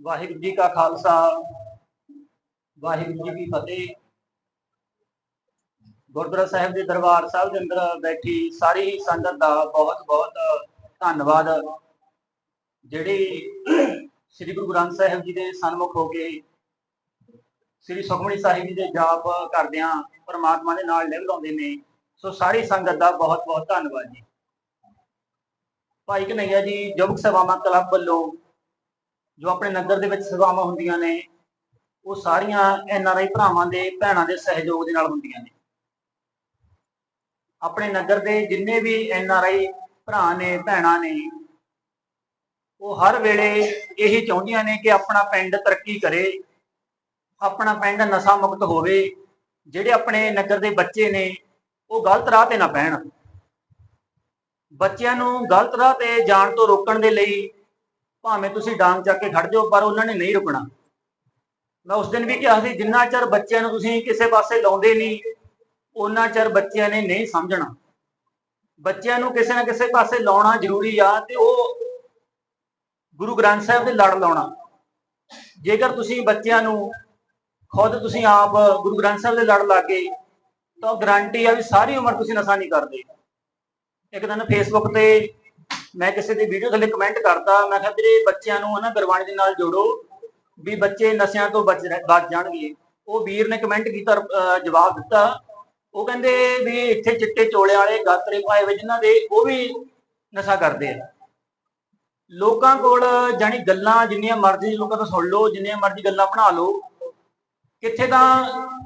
ਵਾਹਿਗੁਰੂ ਜੀ ਕਾ ਖਾਲਸਾ, ਵਾਹਿਗੁਰੂ ਜੀ ਕੀ ਫਤਿਹ। ਗੁਰਦੁਆਰਾ ਸਾਹਿਬ ਦੇ ਦਰਬਾਰ ਸਾਹਿਬ ਦੇ ਅੰਦਰ ਬੈਠੀ ਸਾਰੀ ਹੀ ਸੰਗਤ ਦਾ ਬਹੁਤ ਬਹੁਤ ਧੰਨਵਾਦ। ਜਿਹੜੀ ਸ੍ਰੀ ਗੁਰੂ ਗ੍ਰੰਥ ਸਾਹਿਬ ਜੀ ਦੇ ਸਨਮੁਖ ਹੋ ਕੇ ਸ੍ਰੀ ਸੁਖਮਨੀ ਸਾਹਿਬ ਜੀ ਦੇ ਜਾਪ ਕਰਦਿਆਂ ਪਰਮਾਤਮਾ ਦੇ ਨਾਲ ਲਿਵ ਲਾਉਂਦੇ ਨੇ, ਸੋ ਸਾਰੀ ਸੰਗਤ ਦਾ ਬਹੁਤ ਬਹੁਤ ਧੰਨਵਾਦ ਜੀ। ਭਾਈ ਕਨਈਆ ਜੀ ਯੁਵਕ ਸੇਵਾਵਾਂ ਕਲੱਬ ਵੱਲੋਂ ਜੋ ਆਪਣੇ ਨਗਰ ਦੇ ਵਿੱਚ ਸੇਵਾਵਾਂ ਹੁੰਦੀਆਂ ਨੇ, ਉਹ ਸਾਰੀਆਂ ਐਨ ਆਰ ਆਈ ਭਰਾਵਾਂ ਦੇ ਭੈਣਾਂ ਦੇ ਸਹਿਯੋਗ ਦੇ ਨਾਲ ਹੁੰਦੀਆਂ ਨੇ। ਆਪਣੇ ਨਗਰ ਦੇ ਜਿੰਨੇ ਵੀ ਐਨ ਆਰ ਆਈ ਭਰਾ ਨੇ, ਭੈਣਾਂ ਨੇ, ਉਹ ਹਰ ਵੇਲੇ ਇਹੀ ਚਾਹੁੰਦੀਆਂ ਨੇ ਕਿ ਆਪਣਾ ਪਿੰਡ ਤਰੱਕੀ ਕਰੇ, ਆਪਣਾ ਪਿੰਡ ਨਸ਼ਾ ਮੁਕਤ ਹੋਵੇ, ਜਿਹੜੇ ਆਪਣੇ ਨਗਰ ਦੇ ਬੱਚੇ ਨੇ, ਉਹ ਗਲਤ ਰਾਹ ਤੇ ਨਾ ਪੈਣ ਬੱਚਿਆਂ ਨੂੰ ਗਲਤ ਰਾਹ ਤੇ ਜਾਣ ਤੋਂ ਰੋਕਣ ਦੇ ਲਈ ਭਾਵੇਂ ਤੁਸੀਂ ਡਾਂਗ ਚੱਕ ਕੇ ਖੜ ਜਾਓ, ਪਰ ਉਹਨਾਂ ਨੇ ਨਹੀਂ ਰੁਕਣਾ। ਮੈਂ ਉਸ ਦਿਨ ਵੀ ਕਿਹਾ ਸੀ, ਜਿੰਨਾ ਚਿਰ ਬੱਚਿਆਂ ਨੂੰ ਤੁਸੀਂ ਕਿਸੇ ਪਾਸੇ ਲਾਉਂਦੇ ਨਹੀਂ ਉਹਨਾਂ ਚਿਰ ਬੱਚਿਆਂ ਨੇ ਨਹੀਂ ਸਮਝਣਾ। ਬੱਚਿਆਂ ਨੂੰ ਕਿਸੇ ਨਾ ਕਿਸੇ ਪਾਸੇ ਲਾਉਣਾ ਜ਼ਰੂਰੀ ਆ ਤੇ ਉਹ ਗੁਰੂ ਗ੍ਰੰਥ ਸਾਹਿਬ ਦੇ ਲੜ ਲਾਉਣਾ। ਜੇਕਰ ਤੁਸੀਂ ਬੱਚਿਆਂ ਨੂੰ ਖੁਦ ਤੁਸੀਂ ਆਪ ਗੁਰੂ ਗ੍ਰੰਥ ਸਾਹਿਬ ਦੇ ਲੜ ਲਾਗੇ, ਤਾਂ ਗਰੰਟੀ ਆ ਵੀ ਸਾਰੀ ਉਮਰ ਤੁਸੀਂ ਨਸ਼ਾ ਨਹੀਂ ਕਰਦੇ। ਇੱਕ ਦਿਨ ਫੇਸਬੁੱਕ ਤੇ ਮੈਂ ਕਿਸੇ ਦੀ ਵੀਡੀਓ ਥੱਲੇ ਕਮੈਂਟ ਕਰਤਾ, ਮੈਂ ਕਿਹਾ ਵੀਰੇ ਬੱਚਿਆਂ ਨੂੰ ਹਨਾ ਗੁਰਬਾਣੀ ਦੇ ਨਾਲ ਜੋੜੋ ਵੀ ਬੱਚੇ ਨਸ਼ਿਆਂ ਤੋਂ ਬਚ ਬਚ ਜਾਣਗੇ। ਉਹ ਵੀਰ ਨੇ ਕਮੈਂਟ ਕੀਤਾ ਜਵਾਬ ਦਿੱਤਾ। ਉਹ ਕਹਿੰਦੇ ਵੀ ਇੱਥੇ ਚਿੱਟੇ ਚੋਲੇ ਵਾਲੇ, ਗਾਤਰੇ ਪਾਏ ਹੋਏ ਜਿਨ੍ਹਾਂ ਦੇ, ਉਹ ਵੀ ਨਸ਼ਾ ਕਰਦੇ ਆ। ਲੋਕਾਂ ਕੋਲ ਜਾਨੀ ਗੱਲਾਂ ਜਿੰਨੀਆਂ ਮਰਜ਼ੀ, ਲੋਕਾਂ ਤੋਂ ਸੁਣ ਲਓ, ਜਿੰਨੀਆਂ ਮਰਜ਼ੀ ਗੱਲਾਂ ਬਣਾ ਲਓ। ਕਿੱਥੇ ਤਾਂ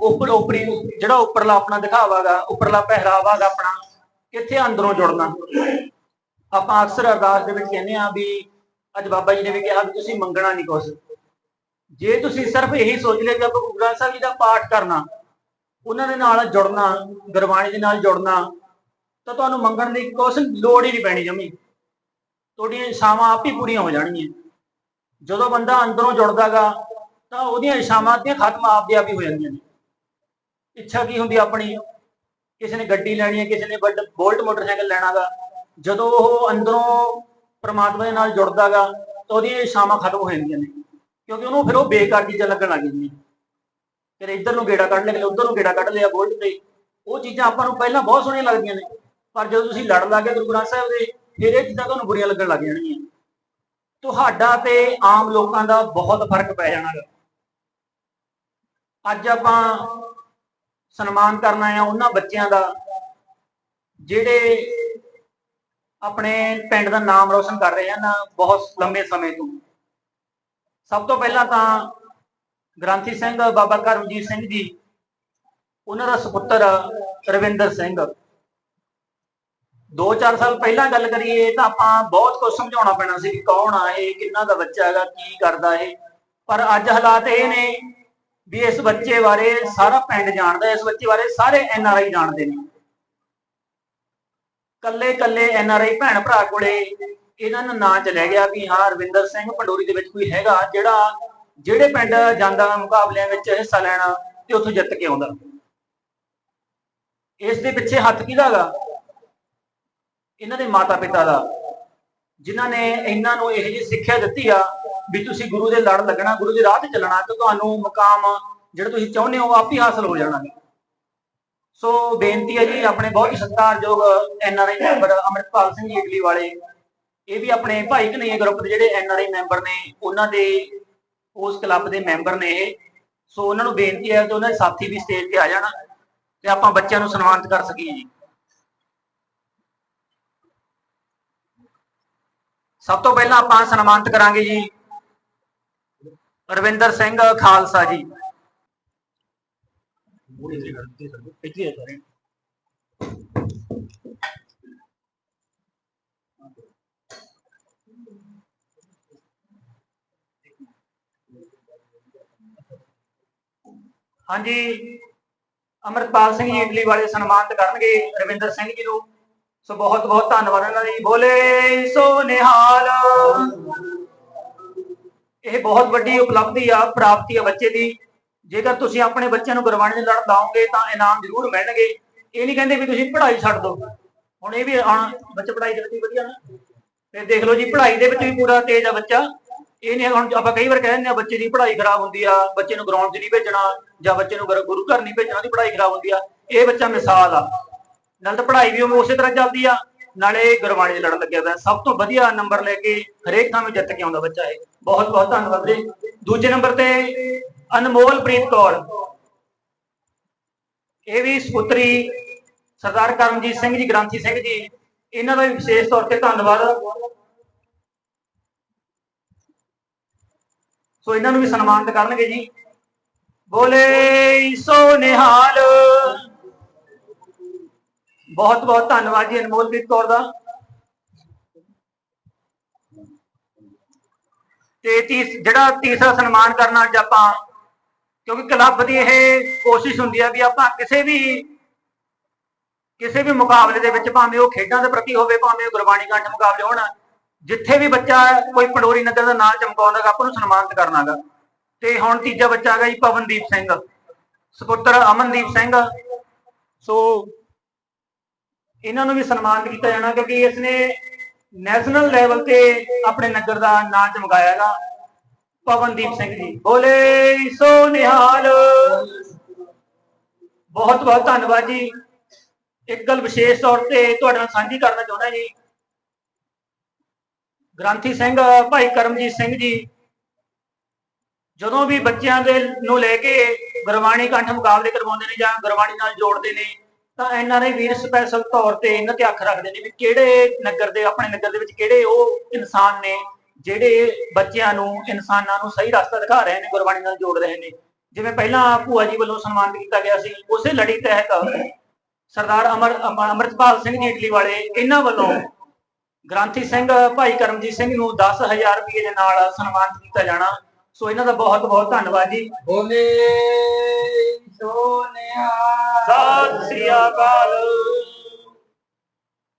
ਉੱਪਰ ਉਪਰੀ ਜਿਹੜਾ ਉੱਪਰਲਾ ਆਪਣਾ ਦਿਖਾਵਾਗਾ, ਉੱਪਰਲਾ ਪਹਿਰਾਵਾਗਾ ਆਪਣਾ, ਕਿੱਥੇ ਅੰਦਰੋਂ ਜੁੜਨਾ? ਆਪਾਂ ਅਕਸਰ ਅਰਦਾਸ ਦੇ ਵਿੱਚ ਕਹਿੰਦੇ ਆ ਵੀ ਅੱਜ ਬਾਬਾ ਜੀ ਨੇ ਵੀ ਕਿਹਾ ਵੀ ਤੁਸੀਂ ਮੰਗਣਾ ਨਹੀਂ ਕੁਛ। ਜੇ ਤੁਸੀਂ ਸਿਰਫ ਇਹੀ ਸੋਚ ਲਿਆ ਕਿ ਆਪਾਂ ਗੁਰੂ ਗ੍ਰੰਥ ਸਾਹਿਬ ਜੀ ਦਾ ਪਾਠ ਕਰਨਾ, ਉਹਨਾਂ ਦੇ ਨਾਲ ਜੁੜਨਾ, ਗੁਰਬਾਣੀ ਦੇ ਨਾਲ ਜੁੜਨਾ, ਤਾਂ ਤੁਹਾਨੂੰ ਮੰਗਣ ਦੀ ਕੁਛ ਲੋੜ ਹੀ ਨਹੀਂ ਪੈਣੀ ਜਮੀ। ਤੁਹਾਡੀਆਂ ਇਛਾਵਾਂ ਆਪ ਹੀ ਪੂਰੀਆਂ ਹੋ ਜਾਣਗੀਆਂ। ਜਦੋਂ ਬੰਦਾ ਅੰਦਰੋਂ ਜੁੜਦਾਗਾ, ਤਾਂ ਉਹਦੀਆਂ ਇਛਾਵਾਂ ਤੇ ਖਤਮ ਆਪਦੇ ਆਪ ਹੀ ਹੋ ਜਾਂਦੀਆਂ ਨੇ। ਇੱਛਾ ਕੀ ਹੁੰਦੀ ਆਪਣੀ? ਕਿਸੇ ਨੇ ਗੱਡੀ ਲੈਣੀ ਹੈ, ਕਿਸੇ ਨੇ ਵੱਡ ਬੋਲਟ ਮੋਟਰਸਾਈਕਲ ਲੈਣਾਗਾ। ਜਦੋਂ ਉਹ ਅੰਦਰੋਂ ਪ੍ਰਮਾਤਮਾ ਦੇ ਨਾਲ ਜੁੜਦਾਗਾ ਤਾਂ ਉਹਦੀਆਂ ਇਛਾਵਾਂ ਖਤਮ ਹੋ ਜਾਂਦੀਆਂ ਨੇ। ਕਿਉਂਕਿ ਉਹਨੂੰ ਫਿਰ ਉਹ ਬੇਕਾਰ ਚੀਜ਼ਾਂ ਲੱਗਣ ਲੱਗ ਜਾਂਦੀਆਂ ਫਿਰ ਇੱਧਰ ਨੂੰ ਗੇੜਾ ਕੱਢ ਲਿਆ ਉੱਧਰ ਨੂੰ ਗੇੜਾ ਕੱਢ ਲਿਆ, ਗੋਲਡ ਤੇ। ਉਹ ਚੀਜ਼ਾਂ ਆਪਾਂ ਨੂੰ ਪਹਿਲਾਂ ਬਹੁਤ ਸੋਹਣੀਆਂ ਲੱਗਦੀਆਂ ਨੇ। ਪਰ ਜਦੋਂ ਤੁਸੀਂ ਲੜ ਲੱਗੇ ਗੁਰੂ ਗ੍ਰੰਥ ਸਾਹਿਬ ਦੇ, ਫਿਰ ਇਹ ਚੀਜ਼ਾਂ ਤੁਹਾਨੂੰ ਬੁਰੀਆਂ ਲੱਗਣ ਲੱਗ ਜਾਣਗੀਆਂ। ਤੁਹਾਡਾ ਤੇ ਆਮ ਲੋਕਾਂ ਦਾ ਬਹੁਤ ਫ਼ਰਕ ਪੈ ਜਾਣਾ ਗਾ। ਅੱਜ ਆਪਾਂ ਸਨਮਾਨ ਕਰਨਾ ਆ ਉਹਨਾਂ ਬੱਚਿਆਂ ਦਾ, ਜਿਹੜੇ ਆਪਣੇ ਪਿੰਡ ਦਾ ਨਾਮ ਰੋਸ਼ਨ ਕਰ ਰਹੇ ਹਨ ਬਹੁਤ ਲੰਬੇ ਸਮੇਂ ਤੋਂ। ਸਭ ਤੋਂ ਪਹਿਲਾਂ ਤਾਂ ਗ੍ਰਾਂਥੀ ਸਿੰਘ ਬਾਬਾ ਕਰਮਜੀਤ ਸਿੰਘ ਜੀ, ਉਹਨਾਂ ਦਾ ਸੁਪੁੱਤਰ ਰਵਿੰਦਰ ਸਿੰਘ। 2-4 ਸਾਲ ਪਹਿਲਾਂ ਗੱਲ ਕਰੀਏ ਤਾਂ ਆਪਾਂ ਬਹੁਤ ਕੁਝ ਸਮਝਾਉਣਾ ਪੈਣਾ ਸੀ ਕਿ ਕੌਣ ਆ ਇਹ, ਕਿੰਨਾ ਦਾ ਬੱਚਾ ਹੈਗਾ, ਕੀ ਕਰਦਾ ਇਹ। ਪਰ ਅੱਜ ਹਾਲਾਤ ਇਹ ਨੇ ਵੀ ਇਸ ਬੱਚੇ ਬਾਰੇ ਸਾਰਾ ਪਿੰਡ ਜਾਣਦਾ, ਇਸ ਬੱਚੇ ਬਾਰੇ ਸਾਰੇ ਐਨ ਆਰ ਆਈ ਜਾਣਦੇ ਨੇ। ਕੱਲੇ ਕੱਲੇ ਐਨ ਆਰ ਆਈ ਭੈਣ ਭਰਾ ਕੋਲੇ ਇਹਨਾਂ ਨੂੰ ਨਾਂ ਚਲੇ ਗਿਆ ਵੀ ਹਾਂ ਰਵਿੰਦਰ ਸਿੰਘ ਪੰਡੋਰੀ ਦੇ ਵਿੱਚ ਕੋਈ ਹੈਗਾ ਜਿਹੜਾ, ਜਿਹੜੇ ਪਿੰਡ ਜਾਂਦਾ ਮੁਕਾਬਲਿਆਂ ਵਿੱਚ ਹਿੱਸਾ ਲੈਣਾ ਤੇ ਉੱਥੋਂ ਜਿੱਤ ਕੇ ਆਉਂਦਾ। ਇਸ ਦੇ ਪਿੱਛੇ ਹੱਥ ਕਿਹਦਾ ਗਾ? ਇਹਨਾਂ ਦੇ ਮਾਤਾ ਪਿਤਾ ਦਾ। ਜਿਨ੍ਹਾਂ ਨੇ ਇਹਨਾਂ ਨੂੰ ਇਹ ਜਿਹੀ ਸਿੱਖਿਆ ਦਿੱਤੀ ਆ ਵੀ ਤੁਸੀਂ ਗੁਰੂ ਦੇ ਲੜ ਲੱਗਣਾ, ਗੁਰੂ ਦੇ ਰਾਹ ਤੇ ਚੱਲਣਾ ਤੇ ਤੁਹਾਨੂੰ ਮੁਕਾਮ ਜਿਹੜਾ ਤੁਸੀਂ ਚਾਹੁੰਦੇ ਹੋ ਉਹ ਆਪ ਹੀ ਹਾਸਲ ਹੋ ਜਾਣਾ। ਸੋ ਬੇਨਤੀ ਹੈ ਜੀ, ਆਪਣੇ ਬਹੁਤ ਹੀ ਸਤਿਕਾਰਯੋਗ N R I member Amritpal Singh ji ਵਾਲੇ। ਇਹ ਵੀ ਆਪਣੇ ਭਾਈ ਕਨਈਆ ਗਰੁੱਪ ਦੇ ਜਿਹੜੇ ਐਨ ਆਰ ਆਈ ਮੈਂਬਰ ਨੇ, ਉਹਨਾਂ ਦੇ ਉਸ ਕਲੱਬ ਦੇ ਮੈਂਬਰ ਨੇ ਇਹ। ਸੋ ਉਹਨਾਂ ਨੂੰ ਬੇਨਤੀ ਹੈ ਕਿ ਉਹਨਾਂ ਦੇ ਸਾਥੀ ਵੀ ਸਟੇਜ ਤੇ ਆ ਜਾਣ ਤੇ ਆਪਾਂ ਬੱਚਿਆਂ ਨੂੰ ਸਨਮਾਨਿਤ ਕਰ ਸਕੀਏ ਜੀ। ਸਭ ਤੋਂ ਪਹਿਲਾਂ ਆਪਾਂ ਸਨਮਾਨਿਤ ਕਰਾਂਗੇ ਜੀ, ਰਵਿੰਦਰ ਸਿੰਘ ਖਾਲਸਾ ਜੀ। ਇੱਥੇ ਆ ਸਾਰੇ ਹਾਂਜੀ। ਅਮਰਪਾਲ ਸਿੰਘ ਜੀ ਇਟਲੀ ਵਾਲੇ ਸਨਮਾਨਿਤ ਕਰਨਗੇ। ਰਵਿੰਦਰ ਸਿੰਘ ਜੀ ਨੂੰ ਸੋ ਬਹੁਤ ਬਹੁਤ ਧੰਨਵਾਦ ਇਹਨਾਂ ਦੀ। ਬੋਲੇ ਸੋ ਨਿਹਾਲ। ਇਹ ਬਹੁਤ ਵੱਡੀ ਉਪਲਬਧੀ ਆ, ਪ੍ਰਾਪਤੀ ਆ ਬੱਚੇ ਦੀ। ਜੇਕਰ ਤੁਸੀਂ ਆਪਣੇ ਬੱਚਿਆਂ ਨੂੰ ਗੁਰਬਾਣੀ ਦੇ ਲੜ ਲਾਓਗੇ ਤਾਂ ਇਨਾਮ ਜ਼ਰੂਰ ਮਿਲਣਗੇ। ਇਹ ਨਹੀਂ ਕਹਿੰਦੇ ਵੀ ਤੁਸੀਂ ਪੜ੍ਹਾਈ ਛੱਡ ਦਿਓ। ਹੁਣ ਇਹ ਵੀ ਆਉਣ ਬੱਚੇ ਪੜ੍ਹਾਈ ਦੇ ਵਿੱਚ ਵੀ ਵਧੀਆ ਨਾ। ਤੇ ਦੇਖ ਲਓ ਜੀ, ਪੜ੍ਹਾਈ ਦੇ ਵਿੱਚ ਵੀ ਪੂਰਾ ਤੇਜ਼ ਆ ਬੱਚਾ। ਇਹ ਨਹੀਂ ਹੁਣ ਆਪਾਂ ਕਈ ਵਾਰ ਕਹਿ ਦਿੰਦੇ ਆ, ਬੱਚੇ ਦੀ ਪੜ੍ਹਾਈ ਖਰਾਬ ਹੁੰਦੀ ਆ, ਬੱਚੇ ਨੂੰ ਗਰਾਊਂਡ 'ਚ ਨਹੀਂ ਭੇਜਣਾ ਜਾਂ ਬੱਚੇ ਨੂੰ ਗੁਰੂ ਘਰ ਨਹੀਂ ਭੇਜਣਾ, ਉਹਦੀ ਪੜ੍ਹਾਈ ਖਰਾਬ ਹੁੰਦੀ ਆ। ਇਹ ਬੱਚਾ ਮਿਸਾਲ ਆ। ਨਾਲ ਤਾਂ ਪੜ੍ਹਾਈ ਵੀ ਉਸੇ ਤਰ੍ਹਾਂ ਚੱਲਦੀ ਆ। ਨਾਲੇ ਗੁਰਬਾਣੀ 'ਚ ਲੜਨ ਲੱਗਿਆ ਪਿਆ। ਸਭ ਤੋਂ ਵਧੀਆ ਨੰਬਰ ਲੈ ਕੇ ਹਰੇਕ ਥਾਂ 'ਤੇ ਜਿੱਤ ਕੇ ਆਉਂਦਾ ਬੱਚਾ ਇਹ। ਬਹੁਤ ਬਹੁਤ ਧੰਨਵਾਦ ਜੀ। ਦੂਜੇ ਨੰਬਰ ਤੇ ਅਨਮੋਲਪ੍ਰੀਤ ਕੌਰ। ਇਹ ਵੀ ਸੁਪੁੱਤਰੀ ਸਰਦਾਰ ਕਰਮਜੀਤ ਸਿੰਘ ਜੀ, ਗ੍ਰਾਂਥੀ ਸਿੰਘ ਜੀ। ਇਹਨਾਂ ਦਾ ਵੀ ਵਿਸ਼ੇਸ਼ ਤੌਰ ਤੇ ਧੰਨਵਾਦ। ਸੋ ਇਹਨਾਂ ਨੂੰ ਵੀ ਸਨਮਾਨਿਤ ਕਰਨਗੇ ਜੀ। ਬੋਲੇ ਸੋ ਨਿਹਾਲ। ਬਹੁਤ ਬਹੁਤ ਧੰਨਵਾਦ ਜੀ ਅਨਮੋਲਪ੍ਰੀਤ ਕੌਰ ਦਾ। ਤੇ ਤੀਸ, ਜਿਹੜਾ ਤੀਸਰਾ ਸਨਮਾਨ ਕਰਨਾ ਅੱਜ ਆਪਾਂ ਕਿਉਂਕਿ ਕਲੱਬ ਦੀ ਇਹ ਕੋਸ਼ਿਸ਼ ਹੁੰਦੀ ਹੈ ਵੀ ਆਪਾਂ ਕਿਸੇ ਵੀ ਕਿਸੇ ਵੀ ਮੁਕਾਬਲੇ ਦੇ ਵਿੱਚ ਭਾਵੇਂ ਉਹ ਖੇਡਾਂ ਦੇ ਪ੍ਰਤੀ ਹੋਵੇ, ਭਾਵੇਂ ਉਹ ਗੁਰਬਾਣੀ ਕੰਠ ਮੁਕਾਬਲੇ ਹੋਣ, ਜਿੱਥੇ ਵੀ ਬੱਚਾ ਕੋਈ ਪੰਡੋਰੀ ਨਗਰ ਦਾ ਨਾਂ ਚਮਕਾਉਂਦਾ ਗਾ, ਆਪਾਂ ਨੂੰ ਸਨਮਾਨਿਤ ਕਰਨਾਗਾ ਤੇ ਹੁਣ ਤੀਜਾ ਬੱਚਾ ਹੈਗਾ ਜੀ ਪਵਨਦੀਪ ਸਿੰਘ, ਸੁਪੁੱਤਰ ਅਮਨਦੀਪ ਸਿੰਘ। ਸੋ ਇਹਨਾਂ ਨੂੰ ਵੀ ਸਨਮਾਨਿਤ ਕੀਤਾ ਜਾਣਾ ਕਿਉਂਕਿ ਇਸ ਨੇ ਨੈਸ਼ਨਲ ਲੈਵਲ ਤੇ ਆਪਣੇ ਨਗਰ ਦਾ ਨਾਂ ਚਮਕਾਇਆ ਹੈਗਾ। ਪਵਨਦੀਪ ਸਿੰਘ ਜੀ। ਬੋਲੇ ਸੋ ਨਿਹਾਲ ਬਹੁਤ ਬਹੁਤ ਧੰਨਵਾਦ ਜੀ। ਇੱਕ ਗੱਲ ਵਿਸ਼ੇਸ਼ ਤੌਰ ਤੇ ਤੁਹਾਡੇ ਨਾਲ ਸਾਂਝੀ ਕਰਨਾ ਚਾਹੁੰਦਾ ਜੀ। ਗ੍ਰੰਥੀ ਸਿੰਘ, ਭਾਈ ਕਰਮਜੀਤ ਸਿੰਘ ਜੀ, ਜਦੋਂ ਵੀ ਬੱਚਿਆਂ ਦੇ ਨੂੰ ਲੈ ਕੇ ਗੁਰਬਾਣੀ ਕੰਠ ਮੁਕਾਬਲੇ ਕਰਵਾਉਂਦੇ ਨੇ ਜਾਂ ਗੁਰਬਾਣੀ ਨਾਲ ਜੋੜਦੇ ਨੇ, ਤਾਂ ਇਹਨਾਂ ਨੇ ਵੀਰ ਸਪੈਸ਼ਲ ਤੌਰ ਤੇ ਇਹਨਾਂ ਤੇ ਅੱਖ ਰੱਖਦੇ ਨੇ ਵੀ ਕਿਹੜੇ ਨਗਰ ਦੇ, ਆਪਣੇ ਨਗਰ ਦੇ ਵਿੱਚ ਕਿਹੜੇ ਉਹ ਇਨਸਾਨ ਨੇ ਜਿਹੜੇ ਬੱਚਿਆਂ ਨੂੰ ਇਨਸਾਨਾਂ ਨੂੰ ਸਹੀ ਰਸਤਾ ਦਿਖਾ ਰਹੇ ਨੇ ਗੁਰਬਾਣੀ ਨਾਲ ਜੋੜ ਰਹੇ ਨੇ। ਜਿਵੇਂ ਪਹਿਲਾਂ ਭੂਆ ਜੀ ਵੱਲੋਂ ਸਨਮਾਨਿਤ ਕੀਤਾ ਗਿਆ ਸੀ ਉਸੇ ਲੜੀ ਤਹਿਤ ਸਰਦਾਰ ਅਮਰ ਅਮ- ਅੰਮ੍ਰਿਤਪਾਲ ਸਿੰਘ ਜੀ ਇਟਲੀ ਵਾਲੇ ਇਹਨਾਂ ਵੱਲੋਂ ਗ੍ਰਾਂਥੀ ਸਿੰਘ ਭਾਈ ਕਰਮਜੀਤ ਸਿੰਘ ਨੂੰ 10000 ਰੁਪਏ ਦੇ ਨਾਲ ਸਨਮਾਨਿਤ ਕੀਤਾ ਜਾਣਾ। ਸੋ ਇਹਨਾਂ ਦਾ ਬਹੁਤ ਬਹੁਤ ਧੰਨਵਾਦ ਜੀ। ਬੋਲੇ ਸੋਨਿਆ। ਸਤਿ ਸ੍ਰੀ ਅਕਾਲ।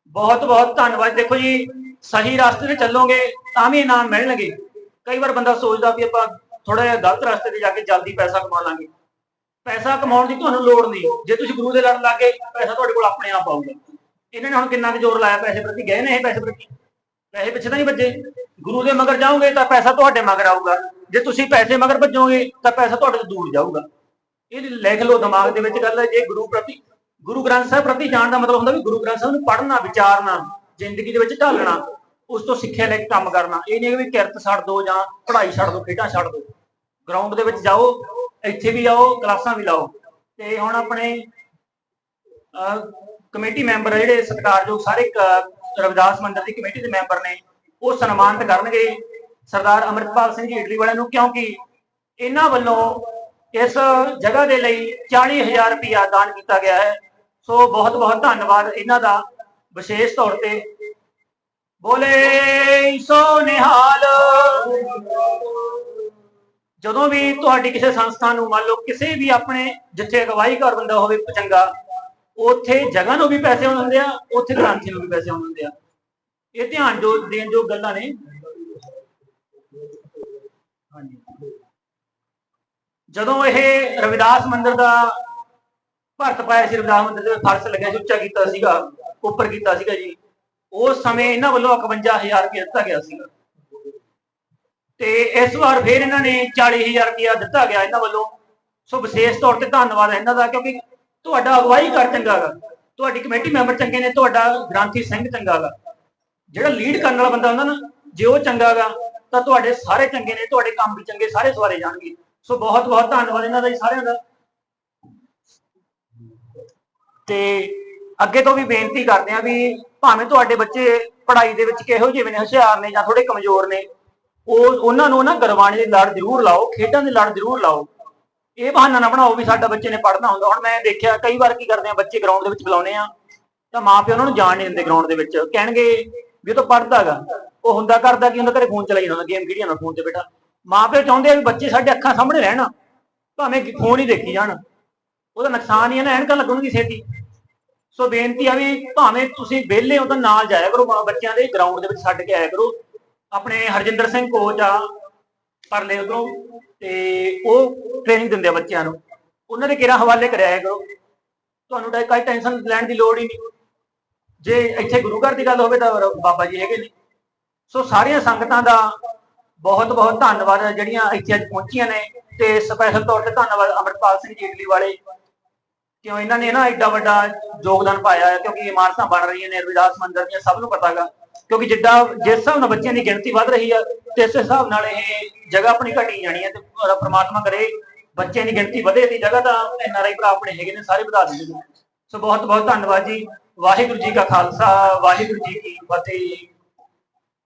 ਬਹੁਤ ਬਹੁਤ ਧੰਨਵਾਦ। ਦੇਖੋ ਜੀ ਸਹੀ ਰਸਤੇ ਤੇ ਚੱਲੋਗੇ ਤਾਂ ਵੀ ਇਨਾਮ ਮਿਲਣਗੇ। ਕਈ ਵਾਰ ਬੰਦਾ ਸੋਚਦਾ ਵੀ ਆਪਾਂ ਥੋੜਾ ਜਿਹਾ ਗਲਤ ਰਸਤੇ ਤੇ ਜਾ ਕੇ ਜਲਦੀ ਪੈਸਾ ਕਮਾ ਲਾਂਗੇ ਪੈਸਾ ਕਮਾਉਣ ਦੀ ਤੁਹਾਨੂੰ ਲੋੜ ਨਹੀਂ। ਜੇ ਤੁਸੀਂ ਗੁਰੂ ਦੇ ਲੜ ਲੱਗੇ, ਪੈਸਾ ਤੁਹਾਡੇ ਕੋਲ ਆਪਣੇ ਆਪ ਆਊਗਾ। ਇਹਨਾਂ ਨੇ ਹੁਣ ਕਿੰਨਾ ਕੁ ਜ਼ੋਰ ਲਾਇਆ, ਪੈਸੇ ਪ੍ਰਤੀ ਗਏ ਨੇ ਇਹ ਪੈਸੇ ਪ੍ਰਤੀ? ਪੈਸੇ ਪਿੱਛੇ ਤਾਂ ਨਹੀਂ ਭੱਜੇ ਗੁਰੂ ਦੇ ਮਗਰ ਜਾਓਗੇ ਤਾਂ ਪੈਸਾ ਤੁਹਾਡੇ ਮਗਰ ਆਊਗਾ। ਜੇ ਤੁਸੀਂ ਪੈਸੇ ਮਗਰ ਭੱਜੋਗੇ, ਤਾਂ ਪੈਸਾ ਤੁਹਾਡੇ ਤੋਂ ਦੂਰ ਜਾਊਗਾ। ਇਹ ਲਿਖ ਲਓ ਦਿਮਾਗ ਦੇ ਵਿੱਚ ਗੱਲ ਹੈ। ਜੇ ਗੁਰੂ ਪ੍ਰਤੀ, ਗੁਰੂ ਗ੍ਰੰਥ ਸਾਹਿਬ ਪ੍ਰਤੀ ਜਾਣ ਦਾ ਮਤਲਬ ਹੁੰਦਾ ਵੀ ਗੁਰੂ ਗ੍ਰੰਥ ਸਾਹਿਬ ਨੂੰ ਪੜ੍ਹਨਾ, ਵਿਚਾਰਨਾ। ਜ਼ਿੰਦਗੀ ਦੇ ਵਿੱਚ ਢਾਲਣਾ, ਉਸ ਤੋਂ ਸਿੱਖਿਆ ਲੈ ਕੇ ਕੰਮ ਕਰਨਾ। ਇਹ ਨਹੀਂ ਕਿ ਵੀ ਕਿਰਤ ਛੱਡ ਦੋ ਜਾਂ ਪੜ੍ਹਾਈ ਛੱਡ ਦੋ, ਖੇਡਾਂ ਛੱਡ ਦੋ। ਗਰਾਊਂਡ ਦੇ ਵਿੱਚ ਜਾਓ, ਇੱਥੇ ਵੀ ਆਓ, ਕਲਾਸਾਂ ਵੀ ਲਾਓ। ਤੇ ਹੁਣ ਆਪਣੇ ਕਮੇਟੀ ਮੈਂਬਰ ਜਿਹੜੇ ਸਤਿਕਾਰਯੋਗ ਸਾਰੇ ਰਵਿਦਾਸ ਮੰਦਰ ਦੀ ਕਮੇਟੀ ਦੇ ਮੈਂਬਰ ਨੇ, ਉਹ ਸਨਮਾਨਿਤ ਕਰਨਗੇ। ਸਰਦਾਰ ਅਮਰਿਤਪਾਲ ਸਿੰਘ ਜੀ ਇਟਲੀ ਵਾਲਿਆਂ ਨੂੰ, ਕਿਉਂਕਿ ਇਹਨਾਂ ਵੱਲੋਂ ਇਸ ਜਗ੍ਹਾ ਦੇ ਲਈ 40000 ਰੁਪਇਆ ਦਾਨ ਕੀਤਾ ਗਿਆ ਹੈ। ਸੋ ਬਹੁਤ ਬਹੁਤ ਧੰਨਵਾਦ ਇਹਨਾਂ ਦਾ। ਵਿਸ਼ੇਸ਼ ਤੌਰ ਤੇ ਬੋਲੇ ਸੋ ਨਿਹਾਲ ਜਦੋਂ ਵੀ ਤੁਹਾਡੀ ਕਿਸੇ ਸੰਸਥਾ ਨੂੰ ਮੰਨ ਲਓ ਕਿਸੇ ਵੀ ਆਪਣੇ ਜਿੱਥੇ ਅਗਵਾਈ ਕਰ ਬੰਦਾ ਹੋਵੇ ਚੰਗਾ ਉੱਥੇ ਜਗ੍ਹਾ ਨੂੰ ਵੀ ਪੈਸੇ ਹੁੰਦੇ ਆ, ਉੱਥੇ ਗ੍ਰਾਂਥੀ ਨੂੰ ਵੀ ਪੈਸੇ ਹੁੰਦੇ ਆ। ਇਹ ਧਿਆਨ ਜੋ ਦੇਣ ਜੋ ਗੱਲਾਂ ਨੇ। ਜਦੋਂ ਇਹ ਰਵਿਦਾਸ ਮੰਦਿਰ ਦਾ ਭਰਤ ਪਾਇਆ ਸੀ, ਰਵਿਦਾਸ ਮੰਦਿਰ ਦੇ ਫਰਸ਼ ਲੱਗਿਆ ਸੀ, ਉੱਚਾ ਕੀਤਾ ਸੀਗਾ। ਉੱਪਰ ਕੀਤਾ ਸੀਗਾ ਜੀ। ਉਸ ਸਮੇਂ ਇਹਨਾਂ ਵੱਲੋਂ 51000 ਰੁਪਏ ਦਿੱਤਾ ਗਿਆ ਸੀਗਾ। ਤੇ ਇਸ ਵਾਰ ਫਿਰ ਇਹਨਾਂ ਨੇ 40000 ਰੁਪਇਆ ਦਿੱਤਾ ਗਿਆ ਇਹਨਾਂ ਵੱਲੋਂ। ਸੋ ਵਿਸ਼ੇਸ਼ ਤੌਰ ਤੇ ਧੰਨਵਾਦ ਇਹਨਾਂ ਦਾ, ਕਿਉਂਕਿ ਤੁਹਾਡਾ ਅਗਵਾਈ ਕਰ ਚੰਗਾ ਗਾ। ਤੁਹਾਡੀ ਕਮੇਟੀ ਮੈਂਬਰ ਚੰਗੇ ਨੇ, ਤੁਹਾਡਾ ਗ੍ਰਾਂਥੀ ਸਿੰਘ ਚੰਗਾ ਗਾ। ਜਿਹੜਾ ਲੀਡ ਕਰਨ ਵਾਲਾ ਬੰਦਾ ਹੁੰਦਾ ਨਾ, ਜੇ ਉਹ ਚੰਗਾ ਗਾ, ਤਾਂ ਤੁਹਾਡੇ ਸਾਰੇ ਚੰਗੇ ਨੇ, ਤੁਹਾਡੇ ਕੰਮ ਵੀ ਚੰਗੇ, ਸਾਰੇ ਸਵਾਰੇ ਜਾਣਗੇ। ਸੋ ਬਹੁਤ ਬਹੁਤ ਧੰਨਵਾਦ ਇਹਨਾਂ ਦਾ ਜੀ ਸਾਰਿਆਂ ਦਾ। ਤੇ ਅੱਗੇ ਤੋਂ ਵੀ ਬੇਨਤੀ ਕਰਦੇ ਆ ਵੀ ਭਾਵੇਂ ਤੁਹਾਡੇ ਬੱਚੇ ਪੜ੍ਹਾਈ ਦੇ ਵਿੱਚ ਕਿਹੋ ਜਿਹੇ ਨੇ, ਹੁਸ਼ਿਆਰ ਨੇ ਜਾਂ ਥੋੜੇ ਕਮਜ਼ੋਰ ਨੇ, ਉਹ ਉਹਨਾਂ ਨੂੰ ਨਾ ਗੁਰਬਾਣੀ ਦੀ ਲੜ ਜ਼ਰੂਰ ਲਾਓ, ਖੇਡਾਂ ਦੀ ਲੜ ਜ਼ਰੂਰ ਲਾਓ। ਇਹ ਬਹਾਨਾ ਨਾ ਬਣਾਓ ਵੀ ਸਾਡਾ ਬੱਚੇ ਨੇ ਪੜ੍ਹਨਾ ਹੁੰਦਾ। ਹੁਣ ਮੈਂ ਦੇਖਿਆ ਕਈ ਵਾਰ ਕੀ ਕਰਦੇ ਆ, ਬੱਚੇ ਗਰਾਊਂਡ ਦੇ ਵਿੱਚ ਬੁਲਾਉਂਦੇ ਆ, ਤਾਂ ਮਾਪੇ ਉਹਨਾਂ ਨੂੰ ਜਾਣ ਨਹੀਂ ਦਿੰਦੇ ਗਰਾਊਂਡ ਦੇ ਵਿੱਚ। ਕਹਿਣਗੇ ਵੀ ਉਹ ਤਾਂ ਪੜ੍ਹਦਾਗਾ ਉਹ ਹੁੰਦਾ ਕਰਦਾ ਕੀ ਹੁੰਦਾ, ਘਰੇ ਫੋਨ ਚਲਾਈ ਜਾਂਦਾ ਗੇਮ ਖੇਡੀ ਜਾਂਦਾ ਫੋਨ ਤੇ ਬੇਟਾ ਮਾਪੇ ਚਾਹੁੰਦੇ ਆ ਵੀ ਬੱਚੇ ਸਾਡੇ ਅੱਖਾਂ ਸਾਹਮਣੇ ਰਹਿਣ, ਭਾਵੇਂ ਫੋਨ ਹੀ ਦੇਖੀ ਜਾਣ। ਉਹਦਾ ਨੁਕਸਾਨ ਹੀ ਹੈ ਨਾ, ਐਨਕਾਂ ਲੱਗਣਗੀ ਛੇਤੀ। ਸੋ ਬੇਨਤੀ ਆ ਵੀ ਭਾਵੇਂ ਤੁਸੀਂ ਵਿਹਲੇ ਹੋ ਤਾਂ ਨਾਲ ਜਾਇਆ ਕਰੋ ਬੱਚਿਆਂ ਦੇ ਗਰਾਊਂਡ ਦੇ ਵਿੱਚ ਛੱਡ ਕੇ ਆਇਆ ਕਰੋ। ਆਪਣੇ ਹਰਜਿੰਦਰ ਸਿੰਘ ਕੋਚ ਆ, ਪਰਲੇ ਉਧਰੋਂ ਤੇ ਉਹ ਟ੍ਰੇਨਿੰਗ ਦਿੰਦੇ ਆ ਬੱਚਿਆਂ ਨੂੰ। ਉਹਨਾਂ ਦੇ ਕਿਹੜਾ ਹਵਾਲੇ ਕਰਿਆ ਕਰੋ। ਤੁਹਾਨੂੰ ਤਾਂ ਕੋਈ ਟੈਨਸ਼ਨ ਲੈਣ ਦੀ ਲੋੜ ਹੀ ਨਹੀਂ। ਜੇ ਇੱਥੇ ਗੁਰੂ ਘਰ ਦੀ ਗੱਲ ਹੋਵੇ ਤਾਂ ਬਾਬਾ ਜੀ ਹੈਗੇ ਨੇ। ਸੋ ਸਾਰੀਆਂ ਸੰਗਤਾਂ ਦਾ ਬਹੁਤ ਬਹੁਤ ਧੰਨਵਾਦ ਜਿਹੜੀਆਂ ਇੱਥੇ ਅੱਜ ਪਹੁੰਚੀਆਂ ਨੇ ਤੇ ਸਪੈਸ਼ਲ ਤੌਰ ਤੇ ਧੰਨਵਾਦ ਅਮਰਪਾਲ ਸਿੰਘ ਜੀਟਲੀ ਵਾਲੇ ਕਿਉਂ ਇਹਨਾਂ ਨੇ ਨਾ ਐਡਾ ਵੱਡਾ ਯੋਗਦਾਨ ਪਾਇਆ ਹੈ? ਕਿਉਂਕਿ ਇਮਾਰਤਾਂ ਬਣ ਰਹੀਆਂ ਨੇ, ਰਵਿਦਾਸ ਮੰਦਿਰ ਦੀਆਂ, ਸਭ ਨੂੰ ਪਤਾਗਾ ਕਿਉਂਕਿ ਜਿੱਦਾਂ ਜਿਸ ਹਿਸਾਬ ਨਾਲ ਬੱਚਿਆਂ ਦੀ ਗਿਣਤੀ ਵੱਧ ਰਹੀ ਹੈ ਤੇ ਇਸ ਹਿਸਾਬ ਨਾਲ ਇਹ ਜਗ੍ਹਾ ਆਪਣੀ ਘਟੀ ਜਾਣੀ ਹੈ ਤੇ ਪ੍ਰਮਾਤਮਾ ਕਰੇ ਬੱਚਿਆਂ ਦੀ ਗਿਣਤੀ ਵਧੇ ਦੀ ਜਗ੍ਹਾ ਤਾਂ ਐਨ ਆਰ ਆਈ ਭਰਾ ਆਪਣੇ ਹੈਗੇ ਨੇ, ਸਾਰੇ ਵਧਾ ਦਿੰਦੇ ਸੋ ਬਹੁਤ ਬਹੁਤ ਧੰਨਵਾਦ ਜੀ। ਵਾਹਿਗੁਰੂ ਜੀ ਕਾ ਖਾਲਸਾ, ਵਾਹਿਗੁਰੂ ਜੀ ਕੀ ਫਤਿਹ।